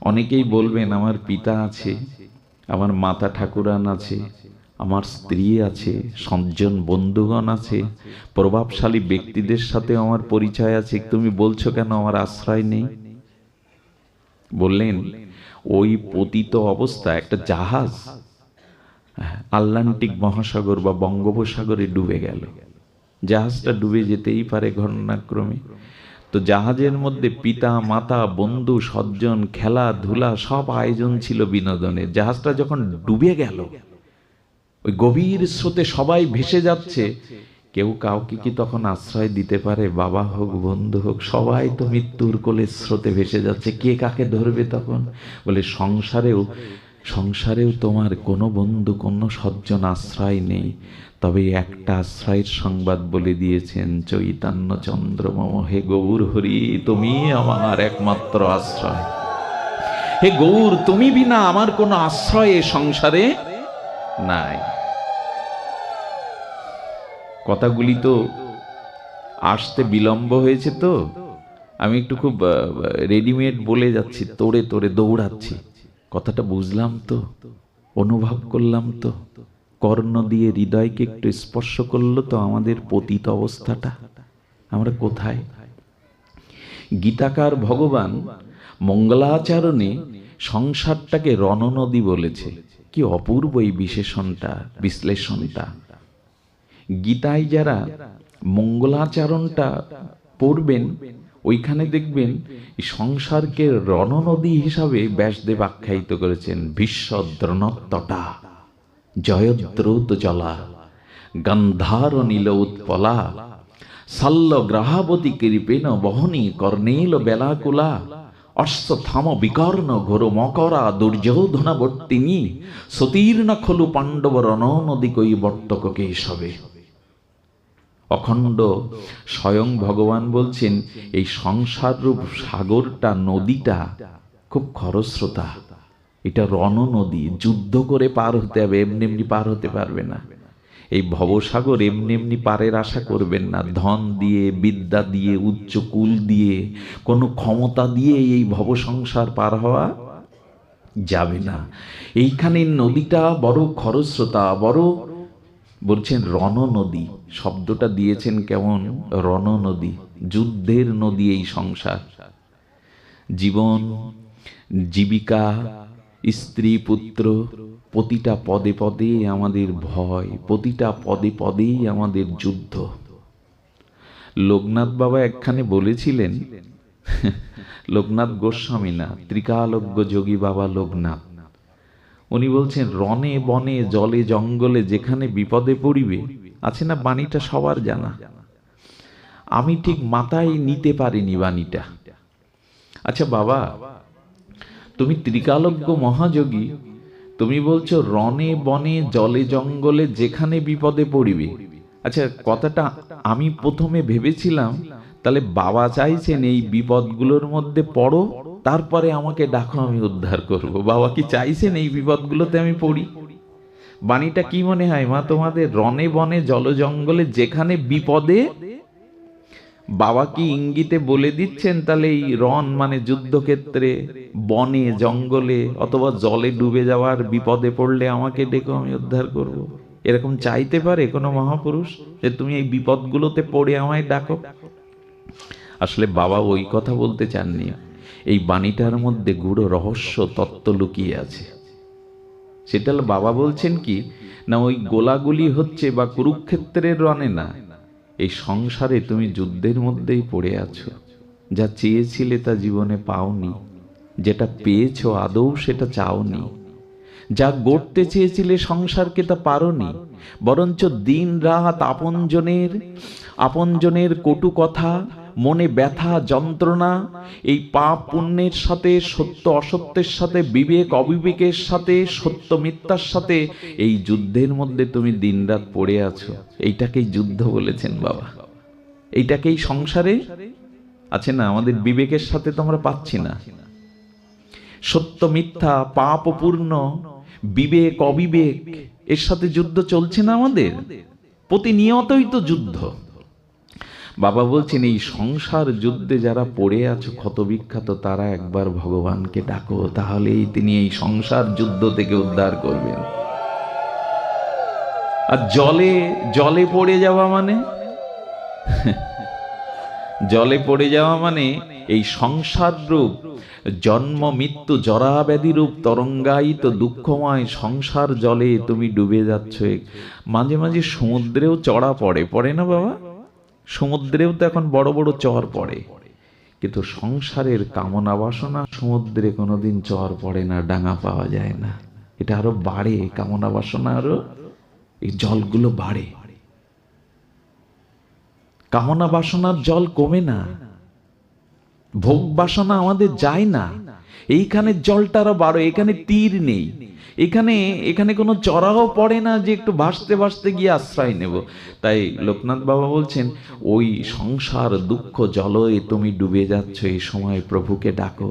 অনেকেই বলবেন, আমার পিতা আছে, আমার মাতা ঠাকুরান আছে, আমার স্ত্রী আছে, সজ্জন বন্ধুগণ আছে, প্রভাবশালী ব্যক্তিদের সাথে আমার পরিচয় আছে, তুমি বলছো কেন আমার আশ্রয় নেই? বললেন, ওই পতিত অবস্থা, একটা জাহাজ, আটলান্টিক মহাসাগর বা বঙ্গোপসাগরে ডুবে গেল। জাহাজটা ডুবে যেতেই পারে ঘটনাক্রমে। তো জাহাজের মধ্যে পিতা, মাতা, বন্ধু, সজ্জন খেলাধুলা সব আয়োজন ছিল বিনোদনের জাহাজটা যখন ডুবে গেল, ওই গভীর স্রোতে সবাই ভেসে যাচ্ছে। কেউ কাউকে কি তখন আশ্রয় দিতে পারে? বাবা হোক, বন্ধু হোক, সবাই তো মৃত্যুর কোলে স্রোতে ভেসে যাচ্ছে। কে কাকে ধরবে তখন? বলে সংসারেও সংসারেও তোমার কোনো বন্ধু, কোনো সজ্জন আশ্রয় নেই। তবে একটা আশ্রয়ের সংবাদ বলে দিয়েছেন, চৈতন্য চন্দ্রমম হে গৌর হরি, তুমি আমার একমাত্র আশ্রয়। হে গৌর, তুমি বিনা আমার কোনো আশ্রয় এ সংসারে নাই। কথাগুলি তো আসতে বিলম্ব হয়েছে তো। আমি একটু খুব রেডিমেড বলে যাচ্ছি, তোড়ে তোড়ে দৌড়াচ্ছি। কথাটা বুঝলাম তো, অনুভব করলাম তো। কর্ণ দিয়ে হৃদয়কে একটু স্পর্শ করল তো আমাদের পতিত অবস্থাটা। আমরা কোথায়? গীতাকার ভগবান মঙ্গলাচরণে সংসারটাকে রণনদী বলেছে। কি অপূর্ব এই বিশেষণটা, বিশ্লেষণটা। গীতায় যারা মঙ্গলাচরণটা পড়বেন ওইখানে দেখবেন সংসারকে রণনদী হিসাবে ব্যাসদেব আখ্যায়িত করেছেন বিশ্বদ্রণত্বটা জয়দ্রৌত জলা গন্ধার নীল উৎপলা সাল্ল গ্রাহাবতী কৃপেন বহনী কর্ণেল বেলাকুলা অশ্বথাম বিকর্ণ ঘোর মকরা দুর্যোধনবর্তিনী, সতীর্ণ খলু পাণ্ডব রণ নদী কই বর্তক কেশবে। অখণ্ড। স্বয়ং ভগবান বলছেন, এই সংসার রূপ সাগরটা, নদীটা খুব খরস্রোতা। এটা রণ নদী যুদ্ধ করে পার হতে হবে, এমনি এমনি পার হতে পারবে না। এই ভবসাগর এমনি এমনি পারের আশা করবেন না। ধন দিয়ে, বিদ্যা দিয়ে, উচ্চ কুল দিয়ে, কোনো ক্ষমতা দিয়ে এই ভবসংসার পার হওয়া যাবে না। এইখানে নদীটা বড় খরস্রোতা, বড় বলছেন রণ নদী শব্দটা দিয়েছেন কেমন? রণ নদী যুদ্ধের নদী এই সংসার। জীবন, জীবিকা, স্ত্রী, পুত্র, প্রতিটা পদে পদে আমাদের ভয়, প্রতিটা পদে পদেই আমাদের যুদ্ধ। লোকনাথ বাবা একখানে বলেছিলেন, লোকনাথ গোস্বামী না, ত্রিকালজ্ঞ যোগী বাবা লোকনাথ। উনি বলছেন রনে বনে, জলে, জঙ্গলে যেখানে বিপদে পড়িবে, আছে না বাণীটা সবার জানা? আমি ঠিক মাথায় নিতে পারিনি বাণীটা। আচ্ছা বাবা, তুমি ত্রিকালজ্ঞ মহাযোগী, তুমি বলছো রনে বনে, জলে, জঙ্গলে যেখানে বিপদে পড়িবে। আচ্ছা কথাটা আমি প্রথমে ভেবেছিলাম, তাহলে বাবা চাইছেন এই বিপদগুলোর মধ্যে পড়ো তারপরে আমাকে ডাকো, আমি উদ্ধার করব। বাবা কি চাইছেন এই বিপদগুলোতে আমি পড়ি? বাণীটা কি মনে হয় মা তোমাদের? রনে বনে, জল জঙ্গলে, যেখানে বিপদে? বাবা কি ইঙ্গিতে বলে দিচ্ছেন তাহলে এই রন মানে যুদ্ধক্ষেত্রে, বনে, জঙ্গলে, অথবা জলে ডুবে যাওয়ার বিপদে পড়লে আমাকে ডেকে, আমি উদ্ধার করব। এরকম চাইতে পারে কোনো মহাপুরুষ? যে তুমি এই বিপদগুলোতে পড়ে আমায় ডাকো। আসলে বাবা ওই কথা বলতে চাননি। এই বাণীটার মধ্যে গুড়ো রহস্য তত্ত্ব লুকিয়ে আছে। সেটা বাবা বলছেন কি, না ওই গোলাগুলি হচ্ছে বা কুরুক্ষেত্রের রনে না, এই সংসারে তুমি যুদ্ধের মধ্যেই পড়ে আছো। যা চেয়েছিলে তা জীবনে পাওনি, যেটা পেয়েছ আদৌ সেটা চাওনি। যা গড়তে চেয়েছিলে সংসারকে তা পারোনি, বরঞ্চ দিন রাত আপনজনের আপনজনের কটু কথা মনে ব্যথা, যন্ত্রণা, এই পাপ পুণ্যের সাথে, সত্য অসত্যের সাথে, বিবেক অবিবেকের সাথে, সত্য মিথ্যার সাথে, এই যুদ্ধের মধ্যে তুমি দিনরাত পড়ে আছো। এইটাকেই যুদ্ধ বলেছেন বাবা। এইটাকেই সংসারে আছে না? আমাদের বিবেকের সাথে তো আমরা পাচ্ছি না। সত্য, মিথ্যা, পাপ পূর্ণ বিবেক, অবিবেক, এর সাথে যুদ্ধ চলছে না আমাদের? প্রতিনিয়তই তো যুদ্ধ। বাবা বলছেন, এই সংসার যুদ্ধে যারা পড়ে আছো ক্ষতবিখ্যাত তারা একবার ভগবানকে ডাকো, তাহলেই তিনি এই সংসার যুদ্ধ থেকে উদ্ধার করবেন। আর জলে জলে পড়ে যাওয়া মানে? জলে পড়ে যাওয়া মানে এই সংসার রূপ, জন্ম, মৃত্যু জরা ব্যাধি রূপ, তরঙ্গায়িত, দুঃখময় সংসার জলে তুমি ডুবে যাচ্ছ। মাঝে মাঝে সমুদ্রেও চড়া পড়ে পড়ে না বাবা? সমুদ্রেও তো এখন বড় বড় চর পড়ে। কিন্তু সংসারের কামনা বাসনা সমুদ্রে কোনোদিন চর পড়ে না, ডাঙা পাওয়া যায় না। এটা আরও বাড়ে, কামনা বাসনা আরও, এই জলগুলো বাড়ে। কামনা বাসনার জল কমে না, ভোগ বাসনা আমাদের যায় না। এইখানে জলটা আরও বারো এখানে তীর নেই। এখানে এখানে কোনো চড়াও পড়ে না যে একটু ভাসতে ভাসতে গিয়ে আশ্রয় নেব। তাই লোকনাথ বাবা বলছেন, ওই সংসার, দুঃখ, জলয়ে তুমি ডুবে যাচ্ছ এই সময় প্রভুকে ডাকো।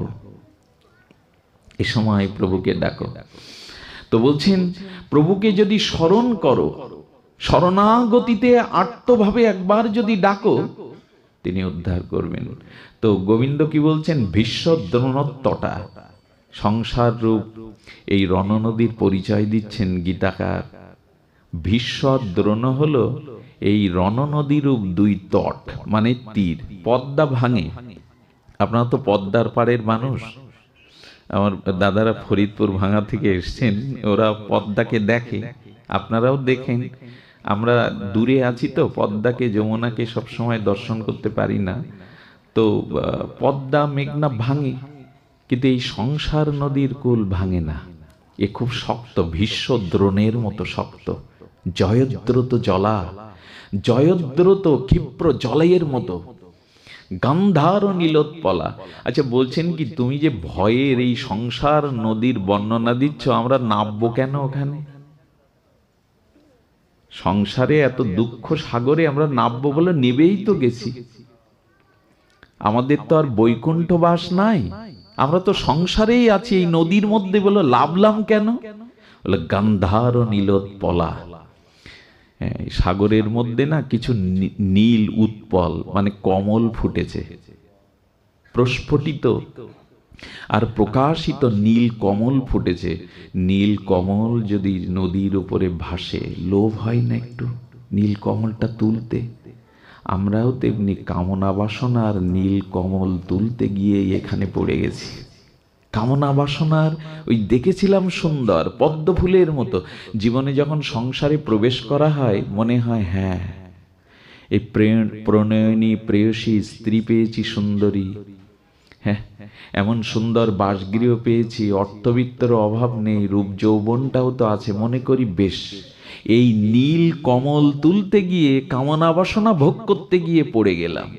এ সময় প্রভুকে ডাকো। তো বলছেন, প্রভুকে যদি স্মরণ করো, শরণাগতিতে আত্মভাবে একবার যদি ডাকো, তিনি উদ্ধার করবেন। তো গোবিন্দ কি বলছেন, ভীষ্ম দ্রোণত্বটা, সংসার রূপ এই রণনদীর পরিচয় দিচ্ছেন গীতাকার। ভীষ্ম দ্রোণ হলো এই রণনদী রূপ দুই তট মানে তীর, পদ্মা ভাঙে। আপনারা তো পদ্মার পাড়ের মানুষ। আমার দাদারা ফরিদপুর ভাঙা থেকে এসছেন, ওরা পদ্মাকে দেখে। আপনারাও দেখেন, আমরা দূরে আছি তো, পদ্মাকে, যমুনাকে সবসময় দর্শন করতে পারি না। তো পদ্মা, মেঘনা ভাঙে। কিন্তু এই সংসার নদীর কুল ভাঙে না। এ খুব শক্ত, ভীষ্ম দ্রোণের মতো শক্ত। জয়দ্রত জলা, জয়দ্রত ক্ষিপ্র জলাইয়ের মতো। গান্ধার নীলোৎপলা। আচ্ছা বলছেন কি, তুমি যে ভয়ের এই সংসার নদীর বর্ণনা দিচ্ছ, আমরা নামবো কেন ওখানে? সংসারে এত দুঃখ সাগরে আমরা নামবো বলে নেবেই তো গেছি। আমাদের তো আর বৈকুণ্ঠ বাস নাই। আমরা তো সংসারেই আছি, এই নদীর মধ্যে বলে লাভলাম কেন? বলে, গান্ধার নীলোৎপলা সাগরের মধ্যে না কিছু নীল উৎপল মানে কমল ফুটেছে। প্রস্ফুটিত। আর প্রকাশিত নীল কমল ফুটেছে। নীল কমল যদি নদীর উপরে ভাসে, লোভ হয় না একটু? নীল কমলটা তুলতে? আমরাও তেমনি কামনা বাসনার নীল কমল তুলতে গিয়ে এখানে পড়ে গেছি। কামনা বাসনার ওই দেখেছিলাম সুন্দর পদ্ম ফুলের মতো। জীবনে যখন সংসারে প্রবেশ করা হয়, মনে হয় হ্যাঁ এই প্রণয়নী প্রেয়সী স্ত্রী পেয়েছি সুন্দরী। হ্যাঁ এমন সুন্দর বাসগৃহ পেয়েছি অর্থবিত্তর অভাব নেই, রূপ যৌবনটাও তো আছে, মনে করি বেশ। এই নীল কমল তুলতে গিয়ে, কামনা বাসনা ভোগ করতে গিয়ে পড়ে গেলাম।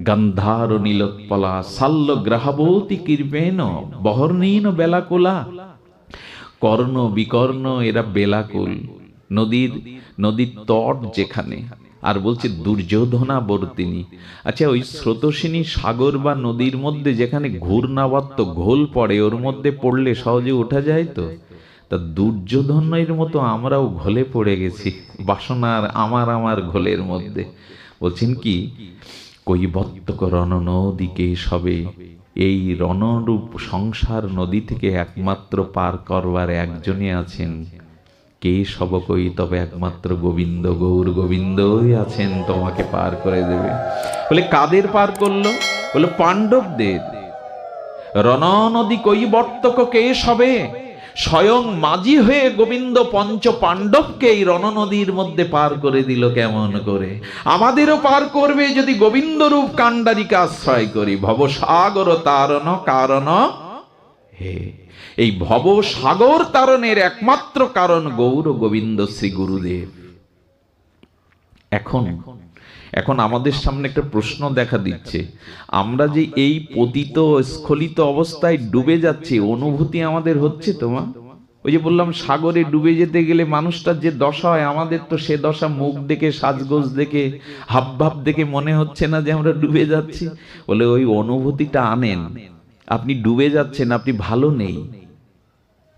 গন্ধার নীলোৎপলা, সাল্ল গ্রাহবতী কীর্পেন বহর্ণীন বেলাকুলা। কর্ণ বিকর্ণ, এরা বেলাকুল। নদীর নদীর তট যেখানে। আর বলছে দুর্যোধনা বর্তিনী আচ্ছা ওই স্রোতসিনী সাগর বা নদীর মধ্যে যেখানে ঘূর্ণাবর্ত ঘোল পড়ে, ওর মধ্যে পড়লে সহজে ওঠা যায় তো? তা দুর্যোধনের মতো আমরাও ঘোলে পড়ে গেছি, বাসনার আমার আমার ঘোলের মধ্যে। বলছেন কি কৈবত্তক রণ নদীকে সবে, এই রণরূপ সংসার নদী থেকে একমাত্র পার করবার একজনই আছেন। কে সব কই, তবে একমাত্র গোবিন্দ, গৌর গোবিন্দই আছেন, তোমাকে পার করে দেবে। বলে, কাদের পার করল? বলে, পাণ্ডবদের। রণ নদী কৈবর্তক কে সবে স্বয়ং মাঝি হয়ে গোবিন্দ পঞ্চ পাণ্ডবকে এই রণনদীর মধ্যে পার করে দিল কেমন করে? আমাদেরও পার করবে যদি গোবিন্দ রূপ কাণ্ডারিকে আশ্রয় করি। ভবসাগর তারণ কারণ হে। এই ভবসাগর তারণের একমাত্র কারণ গৌর গোবিন্দ শ্রী গুরুদেব। এখন? এখন আমাদের সামনে একটা প্রশ্ন দেখা দিচ্ছে। আমরা যে এই পতিত, স্খলিত অবস্থায় ডুবে যাচ্ছে, অনুভূতি আমাদের হচ্ছে তোমার? ওই যে বললাম, সাগরে ডুবে যেতে গেলে মানুষটার যে দশা হয়, আমাদের তো সে দশা মুখ দেখে, সাজগোজ দেখে, হাবভাব দেখে মনে হচ্ছে না যে আমরা ডুবে যাচ্ছি। বলে ওই অনুভূতিটা আনেন। আপনি ডুবে যাচ্ছেন, আপনি ভালো নেই।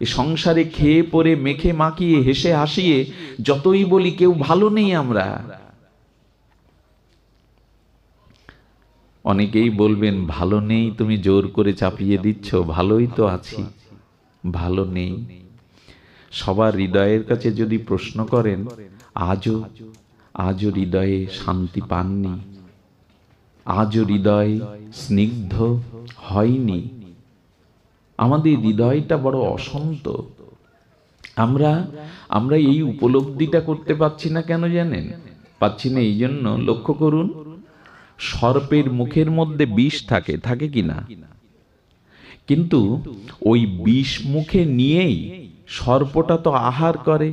সংসারে খেয়ে পরে মেখে, মাখিয়ে, হেসে, হাসিয়ে, যতই বলি কেউ ভালো নেই আমরা। অনেকেই বলবেন, ভালো নেই, তুমি জোর করে চাপিয়ে দিচ্ছ, ভালোই তো আছি। ভালো নেই। সবার হৃদয়ের কাছে যদি প্রশ্ন করেন, আজও আজও হৃদয়ে শান্তি পাননি, আজও হৃদয় স্নিগ্ধ হয়নি। আমাদের হৃদয়টা বড় অশান্ত। আমরা আমরা এই উপলব্ধিটা করতে পারছি না কেন জানেন? পাচ্ছি না এই জন্য লক্ষ্য করুন সর্পের মুখের মধ্যে বিষ থাকে থাকে কি না? কিন্তু ওই বিষ মুখে নিয়েই সর্পটা তো আহার করে,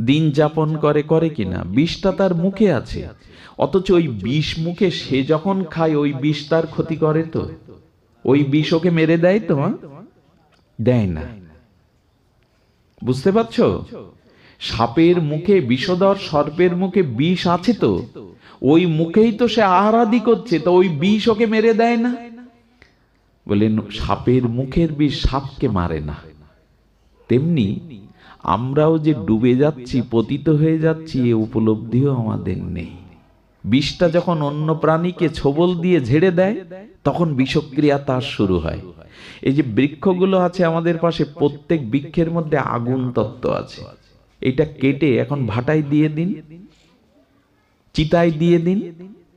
দিন যাপন করে করে কিনা বিষটা তার মুখে আছে। অথচ ওই বিষ মুখে সে যখন খায়, ওই বিষ তার ক্ষতি করে তো। ওই বিষ ওকে মেরে দেয় তো দেয় না। বুঝতে পারছ? সাপের মুখে বিষধর সর্পের মুখে বিষ আছে তো। ওই মুখেই তো সে আহারাদি করছে, তো ওই বিষ ওকে মেরে দেয় না? বলেন সাপের মুখের বিষ সাপকে মারে না। তেমনি আমরাও যে ডুবে যাচ্ছি, পতিত হয়ে যাচ্ছি, এ উপলব্ধিও আমাদের নেই। বিষটা যখন অন্য প্রাণীকে ছোবল দিয়ে ঝেড়ে দেয়, তখন বিষক্রিয়া তার শুরু হয়। এই যে বৃক্ষগুলো আছে আমাদের পাশে, প্রত্যেক বৃক্ষের মধ্যে আগুন তত্ত্ব আছে। এটা কেটে এখন ভাটায় দিয়ে দিন। চিতায় দিয়ে দিন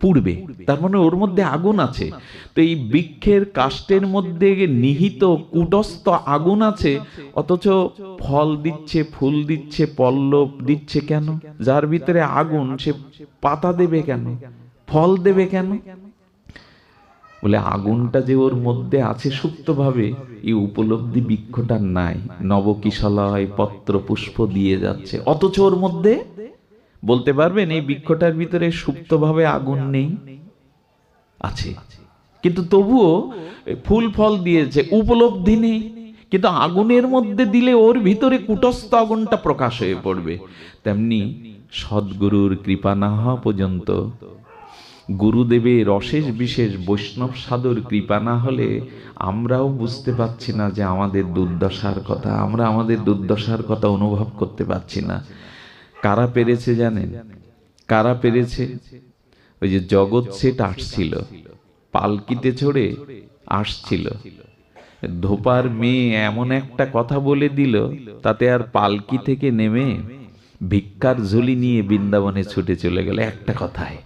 পুড়বে তার মানে ওর মধ্যে আগুন আছে। তো এই বৃক্ষের কাষ্টের মধ্যে নিহিত কুটস্থ আগুন আছে, অথচ ফল দিচ্ছে, ফুল দিচ্ছে, পল্লব দিচ্ছে কেন? যার ভিতরে আগুন, সে পাতা দেবে কেন? ফল দেবে কেন? বলে আগুনটা যে ওর মধ্যে আছে সুপ্তভাবে, এই উপলব্ধি বৃক্ষটার নাই। নবকিশলয় পত্র পুষ্প দিয়ে যাচ্ছে। অথচ ওর মধ্যে বলতে পারবেন, এই বৃক্ষটার ভিতরে সুপ্তভাবে আগুন নেই? আছে। কিন্তু তবুও ফুল ফল দিয়েছে, উপলব্ধি নেই। কিন্তু আগুনের মধ্যে দিলে ওর ভিতরে কুটস্থ আগুনটা প্রকাশ হয়ে পড়বে। তেমনি সদ্গুরুর কৃপা না হওয়া পর্যন্ত গুরুদেবের অশেষ বিশেষ বৈষ্ণব সাধুর কৃপা না হলে আমরাও বুঝতে পারছি না যে আমাদের দুর্দশার কথা, আমরা আমাদের দুর্দশার কথা অনুভব করতে পারছি না। কারা পেরেছে জানেন? কারা পেরেছে? ওই যে জগৎ সেট আসছিল, পালকিতে চড়ে আসছিল। ধোপার মেয়ে এমন একটা কথা বলে দিল, তাতে আর পালকি থেকে নেমে ভিক্ষার ঝুলি নিয়ে বৃন্দাবনে ছুটে চলে গেল একটা কথায়।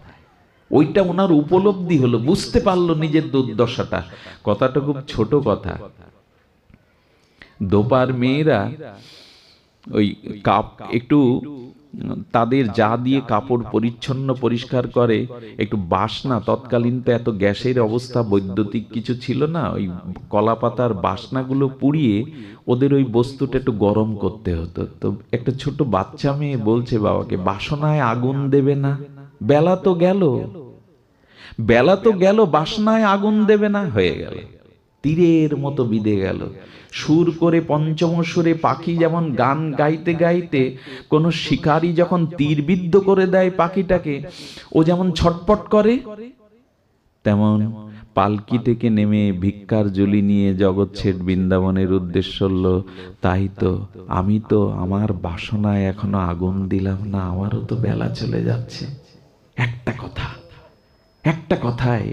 ওইটা ওনার উপলব্ধি হলো, বুঝতে পারল নিজের দুর্দশাটা। কথাটা খুব ছোট কথা। দোপার মেয়েরা ওই কাপ একটু তাদের যা দিয়ে কাপড় পরিচ্ছন্ন পরিষ্কার করে, একটু বাসনা, তৎকালীন তো এত গ্যাসের অবস্থা, বৈদ্যুতিক কিছু ছিল না, ওই কলা পাতার বাসনাগুলো পুড়িয়ে ওদের ওই বস্তুটা একটু গরম করতে হতো। তো একটা ছোট বাচ্চা মেয়ে বলছে বাবাকে, বাসনায় আগুন দেবে না। বেলা তো গেল। বেলা তো গেল, বাসনায় আগুন দেবে না। হয়ে গেল। তীরের মতো বিদে গেল। সুর করে পঞ্চম সুরে পাখি যেমন গান গাইতে গাইতে কোনো শিকারী যখন তীরবিদ্ধ করে দেয় পাখিটাকে, ও যেমন ছটপট করে, তেমন পালকি থেকে নেমে ভিক্ষার জলি নিয়ে জগৎ ছেট বৃন্দাবনের উদ্দেশ্য হলো, তাই তো, আমি তো আমার বাসনায় এখনও আগুন দিলাম না, আমারও তো বেলা চলে যাচ্ছে। একটা কথা, একটা কথায়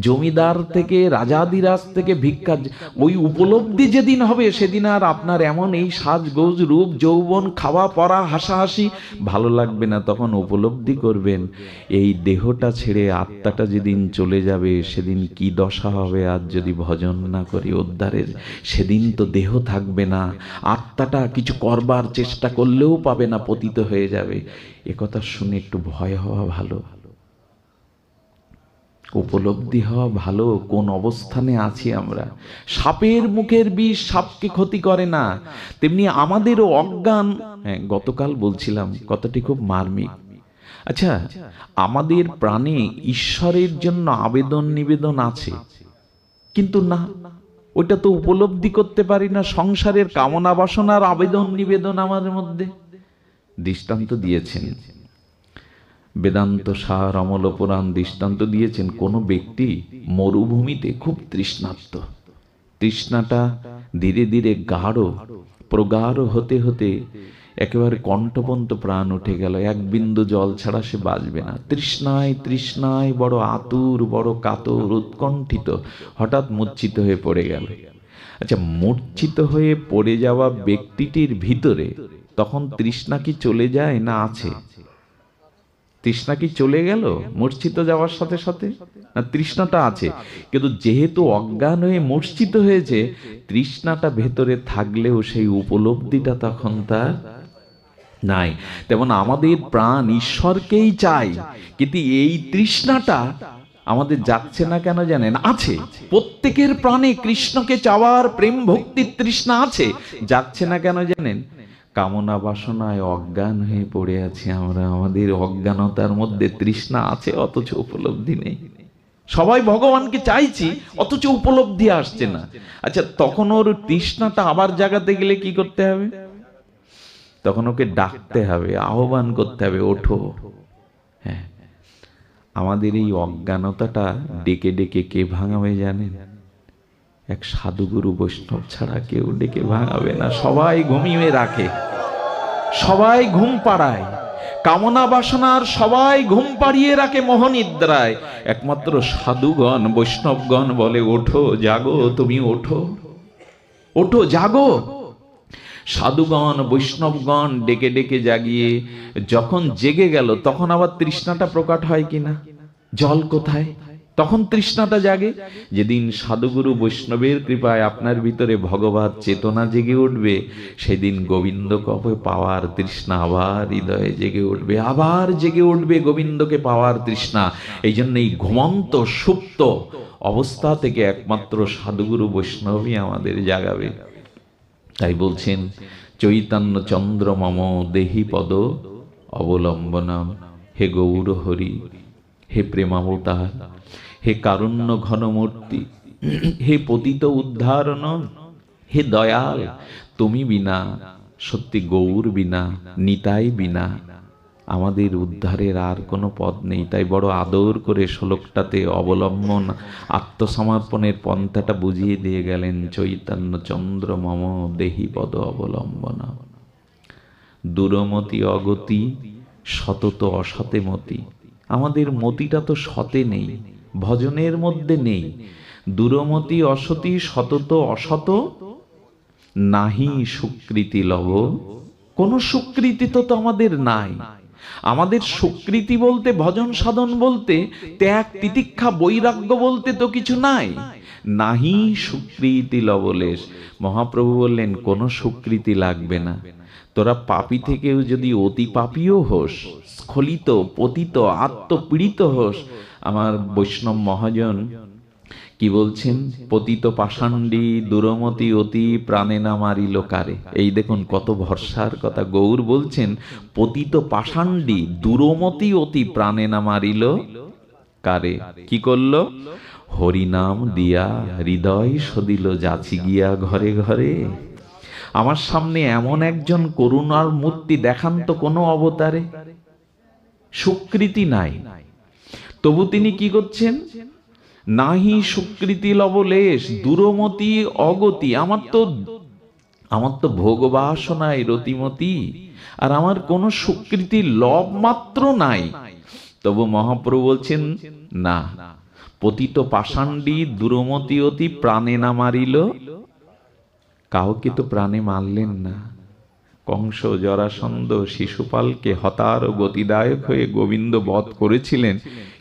জমিদার থেকে রাজাদিরাজ থেকে ভিক্ষা ওই উপলব্ধি যেদিন হবে, সেদিন আর আপনার এমন এই সাজগোজ রূপ, যৌবন, খাওয়া, পড়া, হাসাহাসি ভালো লাগবে না, তখন উপলব্ধি করবেন। এই দেহটা ছেড়ে আত্মাটা যেদিন চলে যাবে, সেদিন কি দশা হবে আর যদি ভজন না করি উদ্ধারের? সেদিন তো দেহ থাকবে না, আত্মাটা কিছু করবার চেষ্টা করলেও পাবে না, পতিত হয়ে যাবে। একথা শুনে একটু ভয় হওয়া ভালো। উপলব্ধি হওয়া ভালো, কোন অবস্থানে আছি আমরা? সাপের মুখের বিষ সাপকে ক্ষতি করে না। তেমনি আমাদেরও অজ্ঞান। হ্যাঁ গতকাল বলছিলাম, কথাটি খুব মার্মিক। আচ্ছা আমাদের প্রাণে ঈশ্বরের জন্য আবেদন নিবেদন আছে। কিন্তু না, ওইটা তো উপলব্ধি করতে পারি না, সংসারের কামনা বাসনার আবেদন নিবেদন আমাদের মধ্যে। দৃষ্টান্ত দিয়েছেন। বেদান্ত সার, অমল পুরাণ দৃষ্টান্ত দিয়েছেন কোনো ব্যক্তি মরুভূমিতে খুব তৃষ্ণার্ত। তৃষ্ণাটা ধীরে ধীরে গাঢ়, প্রগাঢ় হতে হতে একেবারে কণ্ঠপন্ত প্রাণ উঠে গেল। এক বিন্দু জল ছাড়া সে বাঁচবে না। তৃষ্ণায় তৃষ্ণায় বড় আতুর, বড় কাতর উৎকণ্ঠিত, হঠাৎ মূর্ছিত হয়ে পড়ে গেল। আচ্ছা মূর্ছিত হয়ে পড়ে যাওয়া ব্যক্তিটির ভিতরে তখন তৃষ্ণা কি চলে যায় না আছে? তৃষ্ণা কি চলে গেল? মূর্ছিত যাওয়ার সাথে সাথে? না, তৃষ্ণাটা আছে। কিন্তু যেহেতু অজ্ঞান হয়ে মূর্ছিত হয়েছে, তৃষ্ণাটা ভেতরে থাকলেও সেই উপলব্ধিটা তখন তার নাই। তেমন আমাদের প্রাণ ঈশ্বরকেই চাই, কিন্তু এই তৃষ্ণাটা আমাদের যাচ্ছে না কেন জানেন? আছে। প্রত্যেকের প্রাণে কৃষ্ণকে চাওয়ার প্রেম ভক্তির তৃষ্ণা আছে। যাচ্ছে না কেন জানেন? কামনা বাসনায় অজ্ঞান হয়ে পড়ে আছি আমরা। আমাদের অজ্ঞানতার মধ্যে তৃষ্ণা আছে, অথচ উপলব্ধি নেই। সবাই ভগবানকে চাইছি, অথচ উপলব্ধি আসছে না। আচ্ছা তখন ওর তৃষ্ণাটা আবার জাগাতে গেলে কি করতে হবে? তখন ওকে ডাকতে হবে, আহ্বান করতে হবে, ওঠো। হ্যাঁ। আমাদের এই অজ্ঞানতাটা ডেকে ডেকে কে ভাঙাবে জানেন? এক সাধুগুরু বৈষ্ণব ছাড়া কেউ ডেকে ভাঙাবে না। সবাই ঘুমিয়ে রাখে। সবাই ঘুম পাড়ায়। কামনা বাসনার সবাই ঘুম পাড়িয়ে রাখে মোহনিদ্রায়। একমাত্র সাধুগণ, বৈষ্ণবগণ বলে, ওঠো, জাগো, তুমি ওঠো। ওঠো, জাগো। সাধুগণ, বৈষ্ণবগণ ডেকে ডেকে জাগিয়ে যখন জেগে গেল, তখন আবার তৃষ্ণাটা প্রকাট হয় কিনা? জল কোথায়? তখন তৃষ্ণাটা জাগে। যেদিন সাধুগুরু বৈষ্ণবের কৃপায় আপনার ভিতরে ভগবত চেতনা জেগে উঠবে, সেদিন গোবিন্দ কবে পাওয়ার তৃষ্ণা আবার হৃদয়ে জেগে উঠবে, আবার জেগে উঠবে গোবিন্দকে পাওয়ার তৃষ্ণা। এই জন্য এই ঘুমন্ত, সুপ্ত অবস্থা থেকে একমাত্র সাধুগুরু বৈষ্ণবই আমাদের জাগাবে। তাই বলছেন, চৈতন্য চন্দ্র মম দেহি পদ অবলম্বনম। হে গৌর হরি, হে প্রেমাবতার হে কারুণ্য ঘনমূর্তি, হে পতিত উদ্ধারণ, হে দয়াল, তুমি বিনা, সত্যি গৌর বিনা, নিতাই বিনা। আমাদের উদ্ধারের আর কোনো পথ নেই, তাই বড় আদর করে শ্লোকটাতে অবলম্বন, আত্মসমর্পণের পন্থাটা বুঝিয়ে দিয়ে গেলেন চৈতন্য চন্দ্র মম দেহি পদ অবলম্বন। দুরমতি অগতি, সতত অসতে মতি। আমাদের মতিটা তো সতে নেই ভজনের মধ্যে নেই। দুরমতি অসতি সতত অসত, নাহি সুকৃতি লব। কোন সুকৃতি তো আমাদের নাই। আমাদের সুকৃতি বলতে, ভজন সাধন বলতে, ত্যাগ, তিতিক্ষা, বৈরাগ্য বলতে তো কিছু নাই। নাহি সুকৃতি লবলেশ মহাপ্রভু বললেন, কোনো সুকৃতি লাগবে না। তোরা পাপি থেকেও যদি অতি পাপিও হোস, স্খলিত, পতিত, আত্মপীড়িত হোস আমার বৈষ্ণব মহাজন কি বলছেন? পতিত পাষাণ্ডি দুরমতি অতি প্রাণে না মারিল কারে এই দেখুন কত ভরসার কথা। গৌর বলছেন, পতিত পাষাণ্ডি দুরমতি অতি প্রাণে না মারিল কারে। কি করল? হরিনাম দিয়া হৃদয় সদিল, যাচি গিয়া ঘরে ঘরে। আমার সামনে এমন একজন করুণার মূর্তি দেখান তো কোনো অবতারে। সুকৃতি নাই। তবু তিনি কি করছেন? নাহি সুকৃতি লবলেশ, দুরমতি অগতি। আমার তো আমার তো ভোগ বাসনায় রতিমতি, আর আমার কোনো সুকৃতি লব মাত্র নাই। তবু মহাপ্রভু বলছেন, না, পতিত পাষাণ্ডি দূরমতি অতি প্রাণে না মারিল। কাউকে তো প্রাণে মারলেন না। কংস জরাসন্ধ শিশুপালকে হতার গতিদায়ক হয়ে গোবিন্দ বধ করেছিলেন।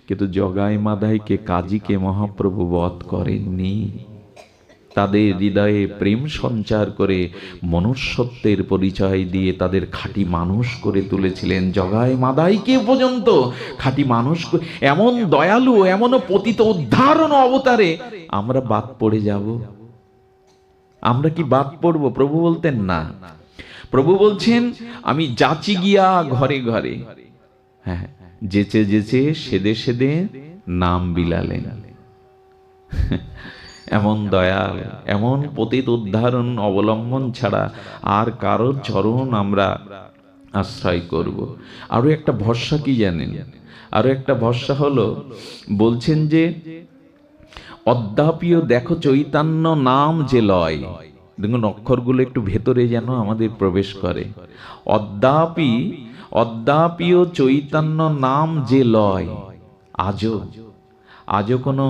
কিন্তু জগাই মাদাইকে কাজীকে মহাপ্রভু বধ করেননি। তাদের হৃদয়ে প্রেম সঞ্চার করে মনুষ্যত্বের পরিচয় দিয়ে তাদের খাঁটি মানুষ করে তুলেছিলেন। জগায় মাদাইকে পর্যন্ত খাঁটি মানুষ এমন দয়ালু, এমন পতিত, উদ্ধারণ অবতারে আমরা বাদ পড়ে যাব। আমরা কি বাদ পড়ব? প্রভু বলতেন না। প্রভু বলছেন, আমি যাচি গিয়া ঘরে ঘরে। হ্যাঁ। যেচে যেচে সেদে সেদে নাম বিলালেন। এমন দয়াল, এমন পতিত উদ্ধারণ অবলম্বন ছাড়া আর কারোর চরণ আমরা আশ্রয় করব। আরও একটা ভরসা কি জানেন? আরও একটা ভরসা হলো, বলছেন যে, অদ্যাপিও দেখো চৈতন্য নাম যে লয়। দেখুন, অক্ষরগুলো একটু ভেতরে যেন আমাদের প্রবেশ করে। অদ্যাপি, অদ্যাপিও চৈতন্য নাম যে লয়, আজও আজও কোনো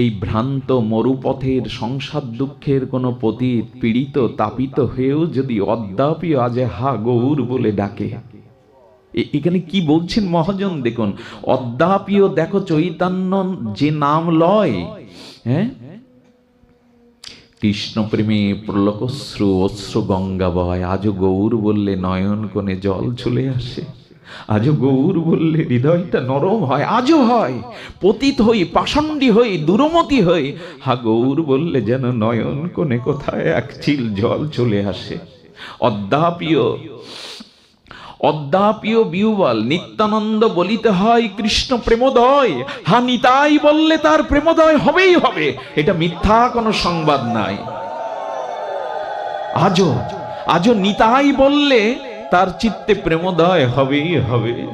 এই ভ্রান্ত মরুপথের সংসার দুঃখের কোনো পতীত পীড়িত তাপিত হয়েও যদি অদ্যাপি আজে হা গৌর বলে ডাকে। এখানে কি বলছেন মহাজন? দেখুন, অদ্যাপিও দেখো চৈতন্য যে নাম লয় হ্যাঁ? কৃষ্ণ প্রেমে প্রলকশ্রু অশ্রু গঙ্গা বয় আজও গৌর বললে নয়ন কোণে জল চলে আসে। আজও গৌর বললে হৃদয়টা নরম হয়, আজও হয়। পতিত হই, পাষণ্ডী হই, দুরমতি হই। হা, গৌর বললে যেন নয়ন কোণে কোথায় এক চিল জল চলে আসে। অদ্যাপিও অদ্যাপিও বিউবল নিত্যানন্দ বলিতে হয়, কৃষ্ণ প্রেমোদয় হা নিতাই বললে তার প্রেমোদয় হবেই হবে। এটা মিথ্যা কোনো সংবাদ নাই। আজও আজও নিতাই বললে তার চিত্তে প্রেমোদয় হবেই হবে।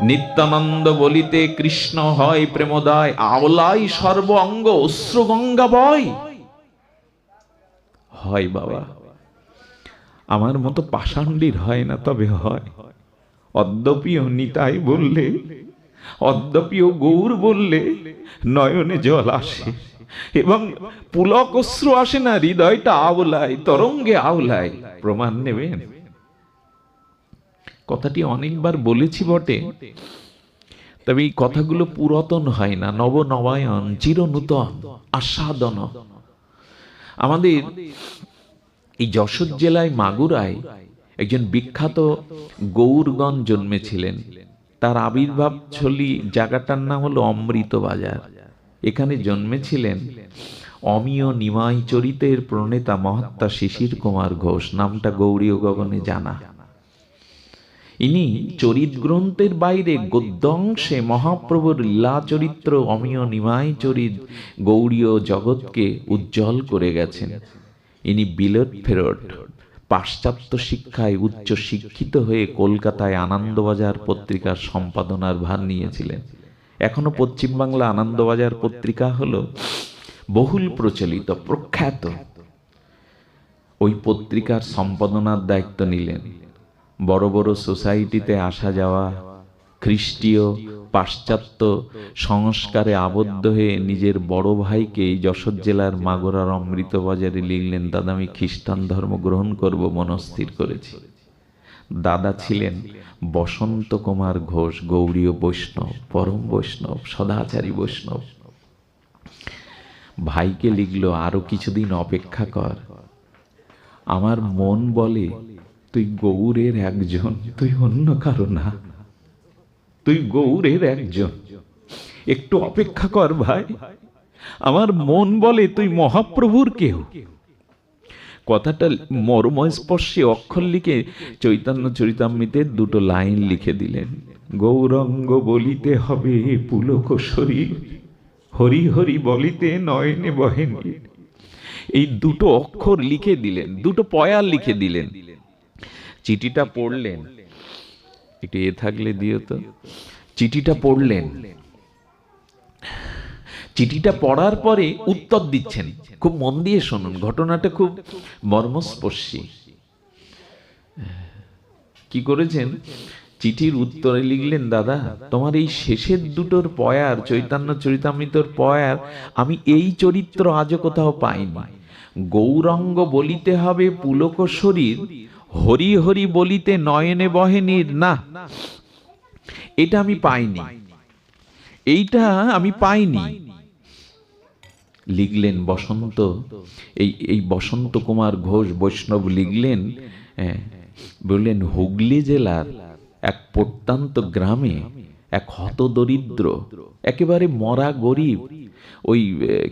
নিত্যানন্দ বলিতে, কৃষ্ণ হয় প্রেমোদয়, আওলাই সর্ব অঙ্গ অশ্রু গঙ্গা বয় হয় বাবা। আমার মতো পাষাণ্ডির হয় না তবে হয়। অদ্যপিও নিতাই বললে অদ্যপিও গৌর বললে, নয়নে জল আসে এবং পুলক অশ্রু আসে না, হৃদয়টা আওলায়, তরঙ্গে আওলায় প্রমাণ নেবেন। কথাটি অনেকবার বলেছি বটে, তবে এই কথাগুলো পুরাতন হয় না নব নবায়ন চির নূতন আস্বাদন। আমাদের এই যশোর জেলায় মাগুরায় একজন বিখ্যাত গৌরগণ জন্মেছিলেন। তার আবির্ভাব ছলি জায়গাটার নাম হলো অমৃত বাজার এখানে জন্মেছিলেন অমিয় নিমাই চরিতের প্রণেতা মহাত্মা শিশির কুমার ঘোষ, নামটা গৌরীয় গগনে জানা। ইনি চরিত গ্রন্থের বাইরে গদ্যংশে মহাপ্রভুর লীলা চরিত্র অমিয় নিমাই চরিত গৌরীয় জগৎকে উজ্জ্বল করে গেছেন। ইনি বিলট ফেরট পাশ্চাত্য শিক্ষায় উচ্চ শিক্ষিত হয়ে কলকাতায় আনন্দবাজার পত্রিকার সম্পাদনার ভার নিয়েছিলেন। এখনও পশ্চিমবাংলা আনন্দবাজার পত্রিকা হলো বহুল প্রচলিত, প্রখ্যাত। ওই পত্রিকার সম্পাদনার দায়িত্ব নিলেন। বড় বড় সোসাইটিতে আসা যাওয়া খ্রিস্টীয় পাশ্চাত্য সংস্কারে আবদ্ধ হয়ে নিজের বড় ভাইকে যশোর জেলার মাগরার অমৃত বাজারে লিখলেন, দাদা, আমি খ্রিস্টান ধর্ম গ্রহণ করব মনস্থির করেছি। দাদা ছিলেন বসন্ত কুমার ঘোষ গৌরীয় বৈষ্ণব, পরম বৈষ্ণব, সদাচারী বৈষ্ণব। ভাইকে লিখল, আরও কিছুদিন অপেক্ষা কর। আমার মন বলে, তুই গৌরের একজন, তুই অন্য কারও না। তুই গৌরের একজন একটু অপেক্ষা কর ভাই। আমার মন বলে তুই মহাপ্রভুর কেউ কথাটা মর্ময় স্পর্শে অক্ষর লিখে চৈতন্য চরিতামৃতের দুটো লাইন লিখে দিলেন। গৌরঙ্গ বলিতে হবে পুলক শরীর, হরি হরি বলিতে নয়নে বহেনি এই দুটো অক্ষর লিখে দিলেন, দুটো পয়ার লিখে দিলেন। চিঠিটা পড়লেন একটু এ থাকলে দিও তো। চিঠিটা পড়লেন। চিঠিটা পড়ার পরে উত্তর দিচ্ছেন। খুব মন দিয়ে শুনুন, ঘটনাটা খুব মর্মস্পর্শী। কি করেছেন? চিঠির উত্তরে লিখলেন, দাদা, তোমার এই শেষের দুটোর পয়ার, চৈতন্য চরিতামৃতর পয়ার, আমি এই চরিত্র আজও কোথাও পাইনি। গৌরঙ্গ বলিতে হবে পুলক শরীর হরি হরি বলিতে নয়নে বহেনীর না, এটা আমি পাইনি। এইটা আমি পাইনি। লিখলেন বসন্ত, এই এই বসন্ত কুমার ঘোষ বৈষ্ণব লিখলেন বললেন, হুগলি জেলার এক প্রত্যন্ত গ্রামে এক হতদরিদ্র, একেবারে মরা গরিব, ওই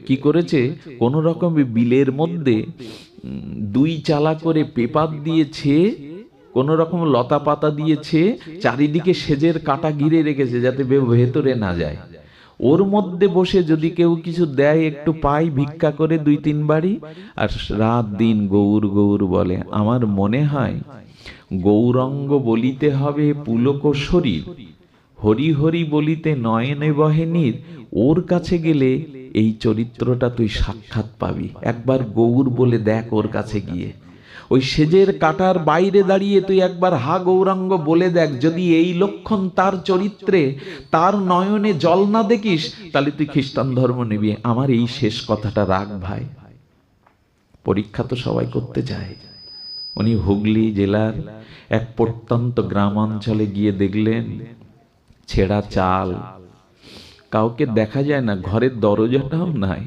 কি করেছে? কোন রকম বিলের মধ্যে দুই চালা করে পেপার দিয়েছে, কোন রকম লতা পাতা দিয়েছে, চারিদিকে সেজের কাটা ঘিরে রেখেছে যাতে ভেতরে না যায়। ওর মধ্যে বসে যদি কেউ কিছু দেয়, একটু পাই, ভিক্ষা করে দুই তিন বাড়ি। আর রাত দিন গৌর গৌর বলে, আমার মনে হয় গৌরঙ্গ বলিতে হবে পুলক শরীর। হরি হরি বলিতে নয়নে বহেনীর ওর কাছে গেলে এই চরিত্রটা তুই সাক্ষাৎ পাবি। একবার গৌর বলে দেখ ওর কাছে গিয়ে। ওই সেজের কাটার বাইরে দাঁড়িয়ে তুই একবার হা গৌরাঙ্গ বলে দেখ, যদি এই লক্ষণ তার চরিত্রে তার নয়নে জল না দেখিস, তাহলে তুই খ্রিস্টান ধর্ম নিবি। আমার এই শেষ কথাটা রাখ ভাই। পরীক্ষা তো সবাই করতে চায়। উনি হুগলি জেলার এক প্রত্যন্ত গ্রামাঞ্চলে গিয়ে দেখলেন, ছেঁড়া চাল কাউকে দেখা যায় না, ঘরের দরজাটাও নাই।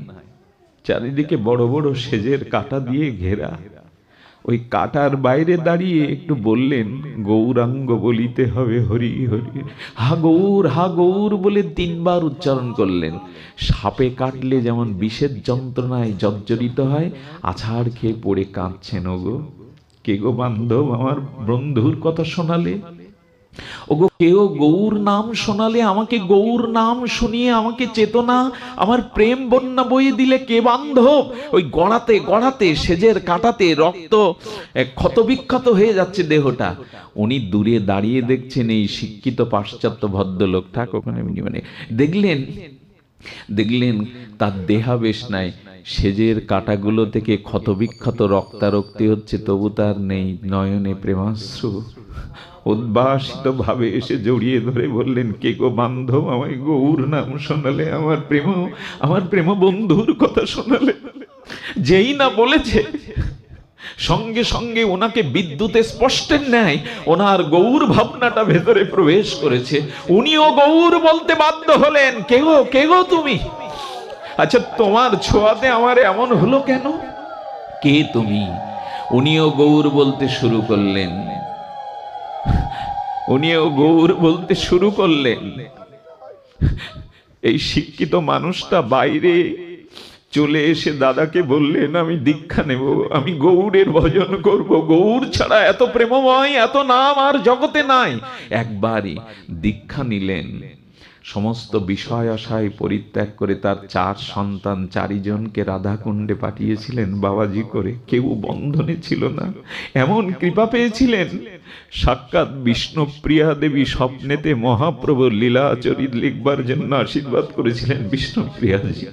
চারিদিকে বড় বড় সেজের কাটা দিয়ে ঘেরা। ওই কাটার বাইরে দাঁড়িয়ে একটু বললেন, গৌরাঙ্গ বলিতে হবে হরি হরি। হা গৌর হা গৌর বলে তিনবার উচ্চারণ করলেন। সাপে কাটলে যেমন বিষের যন্ত্রণায় জর্জরিত হয়, আছাড় খেয়ে পড়ে কাঁদছেন ওগো। কে গো বান্ধব, আমার বন্ধুর কথা শোনালে? ওগো, কেউ গৌর নাম শোনালে আমাকে গৌর নাম শুনিয়ে আমাকে চেতনা, আমার প্রেম বন্যা বইয়ে দিলে কে বান্ধব? ওই গড়াতে গড়াতে, সেজের কাটাতে রক্ত ক্ষতবিক্ষত হয়ে যাচ্ছে দেহটা। উনি দূরে দাঁড়িয়ে দেখছেন এই শিক্ষিত পাশ্চাত্য ভদ্রলোক। ঠাক ওখানে মানে দেখলেন দেখলেন তার দেহাবেশ নাই। সেজের কাটাগুলো থেকে ক্ষতবিক্ষত রক্তারক্তি হচ্ছে, তবু তার নেই, নয়নে প্রেমাশ্রু। উদ্ভাসিত ভাবে এসে জড়িয়ে ধরে বললেন, কে গো বান্ধব আমায় গৌর নাম শোনালে? আমার প্রেম আমার প্রেম বন্ধুর কথা শোনালে? যেই না বলেছে, সঙ্গে সঙ্গে ওনাকে বিদ্যুতে স্পষ্টের ন্যায় ওনার গৌর ভাবনাটা ভেতরে প্রবেশ করেছে। উনিও গৌর বলতে বাধ্য হলেন, কে গো কে গো তুমি? আচ্ছা তোমার ছোঁয়াতে আমার এমন হলো কেন? কে তুমি? উনিও গৌর বলতে শুরু করলেন উনিও গৌর বলতে শুরু করলেন, এই শিক্ষিত মানুষটা বাইরে চলে এসে দাদাকে বললেন, আমি দীক্ষা নেব, আমি গৌরের ভজন করব। গৌর ছাড়া এত প্রেমময়, এত নাম আর জগতে নাই। একবারই দীক্ষা নিলেন। সমস্ত বিষয় আশায় পরিত্যাগ করে তার চার সন্তান চারিজনকে রাধাকুণ্ডে পাঠিয়েছিলেন বাবাজি করে। কেউ বন্ধনে ছিল না। এমন কৃপা পেয়েছিলেন। সাক্ষাৎ বিষ্ণুপ্রিয়া দেবী স্বপ্নেতে মহাপ্রভুর লীলা চরিত লিখবার জন্য আশীর্বাদ করেছিলেন বিষ্ণুপ্রিয়াজি।